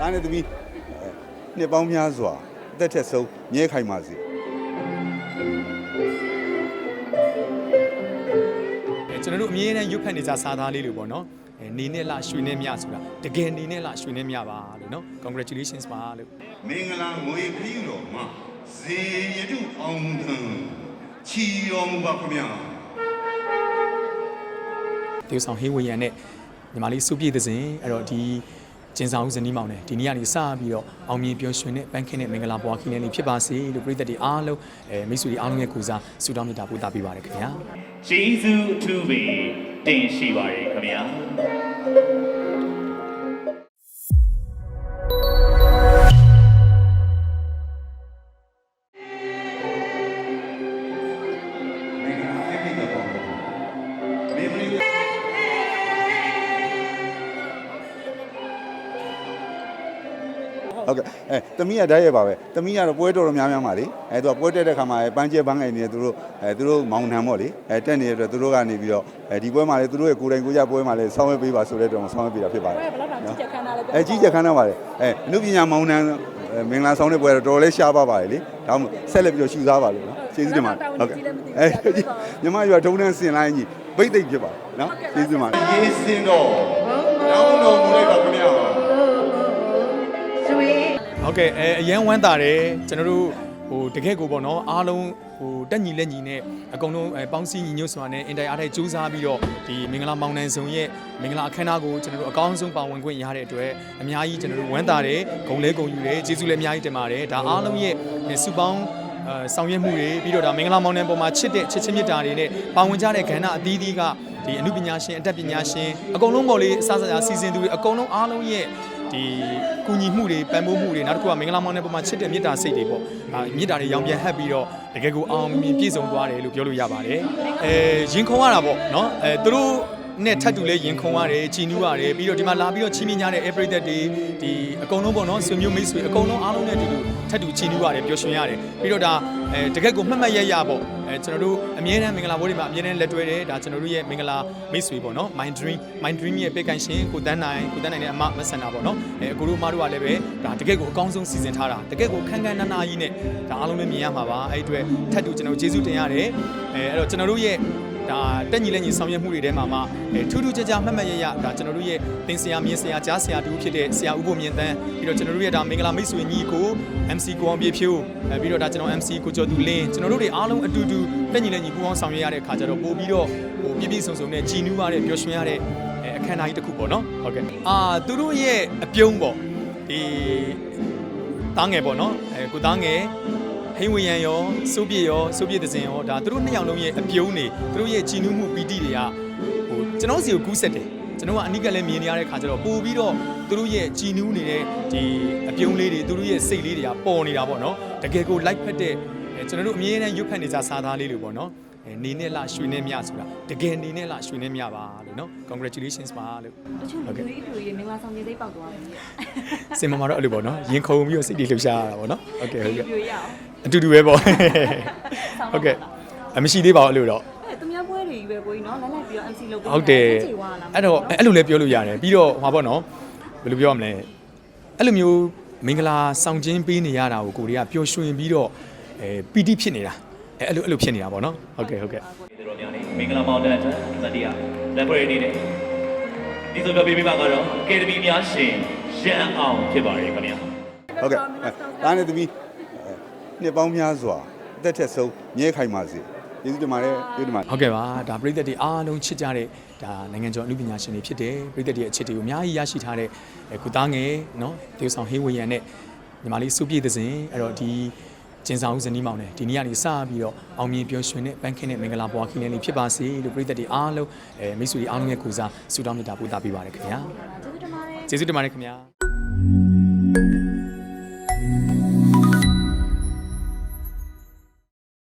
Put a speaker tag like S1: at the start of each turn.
S1: ဒါနဲ့သမီးအဲနှစ်ပေါင်းများစွာအသက်ထက်ဆုံးမြဲခိုင်ပါစေ
S2: အဲကျွန်တော်တို့အမြဲတမ်းရွတ်ဖက်နေကြစားသားလေးလို့ပေါ့နော်အဲနေနဲ့လရွှေနဲ့မြဆိုတာတကယ်နေနဲ့လရွှေနဲ့မြပါလို့နော် congratulations ပါလို့
S1: မင်္ဂလာငွေခရီးတော်မှာဇေယတုအောင်သံချီတော်မူပါခင်ဗျာ
S2: တေဆောင်ဟေးဝေယံနဲ့ညီမလေးစုပြည့်တဲ့စဉ်အဲ့တော့ဒီ ကျင်းဆောင်ဦးဇနီးမောင်နဲ့ဒီနေ့ကနေစပြီးတော့အောင်မြင်ပျော်ရွှင်တဲ့ပန်းခင်းတဲ့မင်္ဂလာဘွားခင်းတဲ့နေ့ဖြစ်ပါစေလို့ပြည်သက်တွေအားလုံးအဲမိတ်ဆွေတွေအားလုံးရဲ့ကူစားဆုတောင်းမေတ္တာပို့သပေးပါရခင်ဗျာ
S3: ဂျေဇုအထူးပဲတင်ရှိပါရခင်ဗျာ
S1: ဟုတ်ကဲ့အဲတမီးကဓာတ်ရဲ့ပါပဲတမီးကတော့ပွဲတော်တော်များများပါလေအဲသူကပွဲတက်တဲ့ခါမှာပန်းကျဲပန်းငယ်နေတယ်သူတို့အဲသူတို့မောင်နှံပေါ့လေအဲတက်နေတဲ့အတွက်သူတို့ကနေပြီးတော့အဲဒီပွဲမှာလေသူတို့ရဲ့ကိုယ်တိုင်ကိုယ်ကြပွဲမှာလေဆောင်းရွက်ပေးပါဆိုတဲ့တော့ဆောင်းရွက်ပေးတာဖြစ်ပါတယ်
S4: ဘယ်လောက်တောင်ကြည့်ချက်ခန်းတာလဲ
S1: အဲကြီးကြက်ခန်းတော့ပါတယ်အဲအနုပညာမောင်နှံအဲမင်္ဂလာဆောင်တဲ့ပွဲတော့တော်တော်လေးရှားပါပါတယ်လေဒါမှမဟုတ်ဆက်လက်ပြီးတော့ရှူစားပါလို့နော်ကျေးဇူးတင်ပါတယ်ဟုတ်ကဲ့အဲညီမရွာထုံးတန်းစင်လိုင်းကြီးဗိတ်သိက်ဖြစ်ပါတယ်နော်ကျေးဇူးပါတယ်ရေးစင်တော့ရောင်းတော်မူလိုက်ပါခင်ဗျာ
S2: ဟုတ်ကဲ့အဲအရန်ဝမ်းသာတယ်ကျွန်တော်တို့ဟိုတကယ့်ကိုပေါ့နော်အားလုံးဟိုတက်ညီလက်ညီနဲ့အကုန်လုံးအဲပေါင်းစည်းညီညွတ်စွာနဲ့အင်တိုင်အားထိုက်စူးစမ်းပြီးတော့ဒီမင်္ဂလာမောင်နှံစုံရဲ့မင်္ဂလာအခမ်းအနားကိုကျွန်တော်တို့အကောင်းဆုံးပါဝင်ခွင့်ရတဲ့အတွက်အများကြီးကျွန်တော်တို့ဝမ်းသာတယ်ဂုဏ်လဲဂုဏ်ယူတယ်ကျေးဇူးလည်းအများကြီးတင်ပါတယ်ဒါအားလုံးရဲ့စုပေါင်းအဲဆောင်ရွက်မှုတွေပြီးတော့ဒါမင်္ဂလာမောင်နှံပေါ်မှာချစ်တဲ့ချစ်ချင်းမြတ်တာတွေနဲ့ပါဝင်ကြတဲ့ကဏ္ဍအသီးသီးကဒီအမှုပညာရှင်အတတ်ပညာရှင်အကုန်လုံးပေါ်လေးအစစအရာစီစဉ်သူတွေအကုန်လုံးအားလုံးရဲ့ ဒီကူညီမှုတွေပံ့ပိုးမှုတွေနောက်တစ်ခုကမင်္ဂလာမောင်တဲ့ပုံမှာချစ်တဲ့မေတ္တာစိတ်တွေပေါ့အာမေတ္တာတွေရောင်ပြန်ဟပ်ပြီးတော့တကယ်ကိုအောင်မြင်ပြည့်စုံသွားတယ်လို့ပြောလို့ရပါတယ်အဲရင်ခုန်ရတာပေါ့နော်အဲသူတို့ နဲ့ထပ်တူလဲရင်ခုန်ရတယ်ကြည်နူးရတယ်ပြီးတော့ဒီမှာလာပြီးတော့ချီးမြှင့်ကြတဲ့ every day တွေဒီအကုန်လုံးပေါ့နော်ဆွေမျိုးမိတ်ဆွေအကုန်လုံးအားလုံးနဲ့အတူတူထပ်တူချီးနူးရတယ်ပျော်ရွှင်ရတယ်ပြီးတော့ဒါအဲတကယ်ကိုမှတ်မှတ်ရရပေါ့အဲကျွန်တော်တို့အမြဲတမ်းမင်္ဂလာဘိုးတွေမှာအမြဲတမ်းလက်တွဲတယ်ဒါကျွန်တော်တို့ရဲ့မင်္ဂလာမိတ်ဆွေပေါ့နော် my dream my dream ရဲ့ပေကန်ရှင်ကိုတန်းနိုင်ကိုတန်းနိုင်နဲ့အမမဆန်တာပေါ့နော်အဲအကိုတို့အမတို့ကလည်းပဲဒါတကယ်ကိုအကောင်းဆုံးစီစဉ်ထားတာတကယ်ကိုခန်းခန်းနားနားကြီးနဲ့ဒါအားလုံးလည်းမြင်ရမှာပါအဲ့အတွက်ထပ်တူကျွန်တော်ကျေးဇူးတင်ရတယ်အဲအဲ့တော့ကျွန်တော်တို့ရဲ့ ဒါတက်ညီလက်ညီဆောင်ရွက်မှုတွေထဲမှာမှအဲထူးထူးခြားခြားမှတ်မှတ်ရရဒါကျွန်တော်တို့ရဲ့သင်ဆရာမြင်ဆရာကြားဆရာတူဖြစ်တဲ့ဆရာဦးဖို့မြင့်တန်းပြီးတော့ကျွန်တော်တို့ရဲ့ဒါမင်္ဂလာမိတ်ဆွေညီကို MC ကိုအောင်ပြေဖြိုးအဲပြီးတော့ဒါကျွန်တော် MC ကိုကျော်သူလင်းကျွန်တော်တို့တွေအားလုံးအတူတူတက်ညီလက်ညီပူးပေါင်းဆောင်ရွက်ရတဲ့အခါကျတော့ပို့ပြီးတော့ဟိုပြည့်ပြည့်စုံစုံနဲ့ကြည်နူးရတဲ့ပျော်ရွှင်ရတဲ့အဲအခမ်းအနားကြီးတစ်ခုပေါ့နော်ဟုတ်ကဲ့အာသူတို့ရဲ့အပြုံးပေါ့ဒီတားငယ်ပေါ့နော်အဲကိုသားငယ် ဟိန်းဝေရန်ရောစိုးပြည့်ရောစိုးပြည့်တဲ့စင်ရောဒါသူတို့နှစ်ယောက်လုံးရဲ့အပြုံးတွေသူတို့ရဲ့ကြည်နူးမှုပီတိတွေကဟိုကျွန်တော်စီကိုကူးဆက်တယ်ကျွန်တော်ကအနိကလည်းမြင်နေရတဲ့ခါကျတော့ပို့ပြီးတော့သူတို့ရဲ့ကြည်နူးနေတဲ့ဒီအပြုံးလေးတွေသူတို့ရဲ့စိတ်လေးတွေကပေါ်နေတာပေါ့နော်တကယ်ကို like ဖက်တဲ့အဲကျွန်တော်တို့အမြဲတမ်းရွတ်ဖက်နေကြစားသားလေးလို့ပေါ့နော်အဲနေနဲ့လရွှေနဲ့မြဆိုတာတကယ်နေနဲ့လရွှေနဲ့မြပါလို့နော် congratulations ပါလို့
S4: တချို့လူတွေလူတွေမင်္ဂလာဆောင်ခြင်းသိပောက်သွားတယ်
S2: စင်မမှာတော့အဲ့လိုပေါ့နော်ရင်ခုန်ပြီးတော့စိတ်တွေလှုပ်ရှားရတာပေါ့နော်ဟုတ်ကဲ့ဟုတ်ကဲ့
S4: ပြိုရ အောင်
S2: အတူတူပဲပေါ့ဟုတ်ကဲ့အမရှိသေးပါဘူးအဲ့လိုတော့
S4: အဲသူများပွဲတွေကြီးပဲကိုကြီးနော်လိုက်လိုက်ပြီးတော့ MC လုပ်ပေး
S2: ဟုတ်တယ်
S4: ချေဝါလာ
S2: အဲ့တော့အဲ့လိုလည်းပြောလို့ရတယ်ပြီးတော့ဟောပါတော့ဘယ်လိုပြောရမလဲအဲ့လိုမျိုးမင်္ဂလာဆောင်ခြင်းပေးနေရတာကိုကိုတွေကပျော်ရွှင်ပြီးတော့အဲပီတိဖြစ်နေတာအဲအဲ့လိုအဲ့လိုဖြစ်နေတာပေါ့နော်ဟုတ်ကဲ့ဟုတ်ကဲ့
S3: ဒီလိုများနေမင်္ဂလာမောင်တန်တတိယလက်ဖွဲ့နေနေဒီဆိုပြပေးပြပါကတော့အကယ်ဒမီများရှင်ရန်အောင်ဖြစ်ပါရခင်ဗျာ
S1: ဟုတ်ကဲ့အဲဒါနဲ့သမီးအဲ နှစ်ပေါင်းများစွာအသက်ထက်ဆုံးမြဲခိုင်ပါစေကျေးဇူးတင်ပါတယ်ကျေးဇူးတင်ပါတယ်
S2: ဟုတ်ကဲ့ပါဒါပြည်သက်တွေအားလုံးချစ်ကြတဲ့ဒါနိုင်ငံကျော်အမှုပညာရှင်တွေဖြစ်တယ်ပြည်သက်တွေရဲ့အချစ်တွေကိုအများကြီးရရှိထားတဲ့အဲကုသားငယ်နော်တေဆောင်ဟေးဝေယံနဲ့ညီမလေးစုပြည့်တဲ့စဉ်အဲ့တော့ဒီကျင်းဆောင်ဦးဇနီးမောင်နဲ့ဒီနေ့ကနေစပြီးတော့အောင်မြင်ပျော်ရွှင်တဲ့ပန်းခင်းတဲ့မင်္ဂလာဘွားခင်းတဲ့နေ့ဖြစ်ပါစေလို့ပြည်သက်တွေအားလုံးအဲမိတ်ဆွေတွေအားလုံးရဲ့ကူစားဆုတောင်းမေတ္တာပို့သပေးပါရခင်ဗျာ
S4: ကျေးဇူးတင်ပါတယ်
S2: ကျေးဇူးတင်ပါတယ်ခင်ဗျာ